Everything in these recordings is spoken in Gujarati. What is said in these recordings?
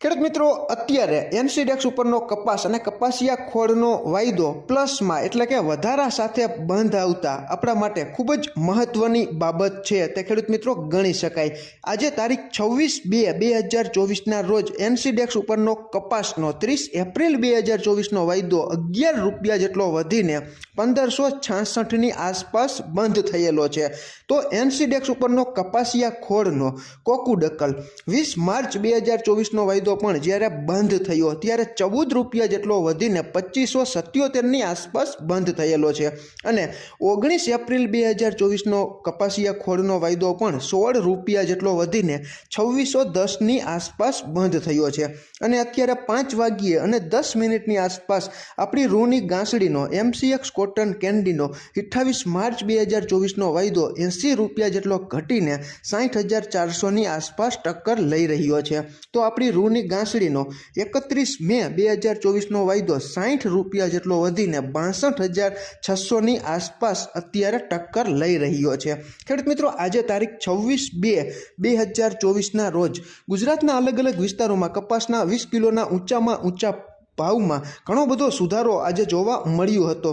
ખેડૂત મિત્રો, અત્યારે એનસીડેક્સ ઉપરનો કપાસ અને કપાસિયા ખોળનો વાયદો પ્લસમાં એટલે કે વધારા સાથે બંધ આવતા આપણા માટે ખૂબ જ મહત્વની બાબત છે. તે ખેડૂત મિત્રો ગણી શકાય. આજે તારીખ છવ્વીસ બે બે હજાર ચોવીસના રોજ એનસીડેક્સ ઉપરનો કપાસનો ત્રીસ એપ્રિલ બે હજાર ચોવીસનો વાયદો અગિયાર રૂપિયા જેટલો વધીને પંદરસો છાસઠની આસપાસ બંધ થયેલો છે. તો એનસીડેક્સ ઉપરનો કપાસિયા ખોળનો કોકુડકલ વીસ માર્ચ બે હજાર ચોવીસનો વાયદો પણ જ્યારે બંધ થયો, ત્યારે ચૌદ રૂપિયા જેટલો વધીને પચીસો સત્યોતેરની આસપાસ બંધ થયેલો છે. અને ઓગણીસ એપ્રિલ બે હજાર ચોવીસનો કપાસિયા ખોળનો વાયદો પણ સોળ રૂપિયા જેટલો વધીને છવ્વીસો દસની આસપાસ બંધ થયો છે. અને અત્યારે પાંચ વાગ્યે અને દસ મિનિટની આસપાસ આપણી રૂની ગાંસડીનો એમસીએક્સ કોટન કેન્ડીનો અઠ્ઠાવીસ માર્ચ બે હજાર ચોવીસનો વાયદો એંસી રૂપિયા જેટલો ઘટીને સાઠ હજાર ચારસોની આસપાસ ટક્કર લઈ રહ્યો છે. તો આપણી રૂની ગાંસડીનો એકત્રીસ મે બે હજાર ચોવીસનો વાયદો સાઠ રૂપિયા જેટલો વધીને બાસઠ હજાર છસોની આસપાસ અત્યારે ટક્કર લઈ રહ્યો છે. ખેડૂત મિત્રો, આજે તારીખ છવ્વીસ બે બે હજાર ચોવીસના રોજ ગુજરાતના અલગ અલગ વિસ્તારોમાં કપાસના વીસ કિલોના ઊંચામાં ઊંચા ભાવમાં ઘણો બધો સુધારો આજે જોવા મળ્યો હતો.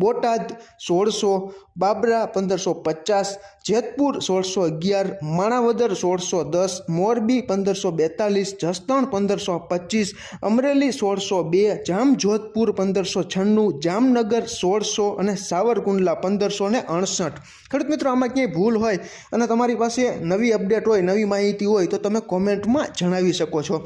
બોટાદ સોળસો, બાબરા પંદરસો પચાસ, જેતપુર સોળસો અગિયાર, માણાવદર સોળસો દસ, મોરબી પંદરસો બેતાલીસ, જસદણ પંદરસો પચીસ, અમરેલી સોળસો બે, જામજોધપુર પંદરસો છન્નું, જામનગર સોળસો અને સાવરકુંડલા પંદરસો ને અડસઠ. ખેડૂત મિત્રો, આમાં ક્યાંય ભૂલ હોય અને તમારી પાસે નવી અપડેટ હોય, નવી માહિતી હોય તો તમે કોમેન્ટમાં જણાવી શકો છો.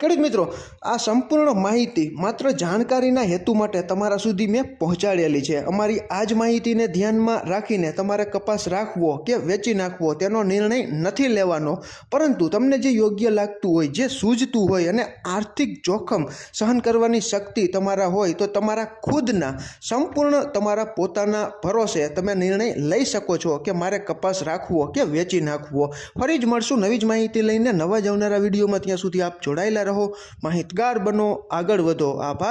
ખેડૂત મિત્રો. આ સંપૂર્ણ માહિતી માત્ર જાણકારીના હેતુ માટે તમારા સુધી મેં પહોંચાડેલી છે. અમારી આ જ માહિતીને ધ્યાનમાં રાખીને તમારે કપાસ રાખવો કે વેચી નાખવો તેનો નિર્ણય નથી લેવાનો. પરંતુ તમને જે યોગ્ય લાગતું હોય, જે સૂઝતું હોય અને આર્થિક જોખમ સહન કરવાની શક્તિ તમારા હોય, તો તમારા ખુદના સંપૂર્ણ તમારા પોતાના ભરોસે તમે નિર્ણય લઈ શકો છો કે મારે કપાસ રાખવો કે વેચી નાખવો. ફરી જ મળશું નવી જ માહિતી લઈને નવા જ આવનારા વિડીયોમાં. ત્યાં સુધી આપ જોડાયેલા રહો. માહિતગાર બનો. આગળ વધો. આભાર.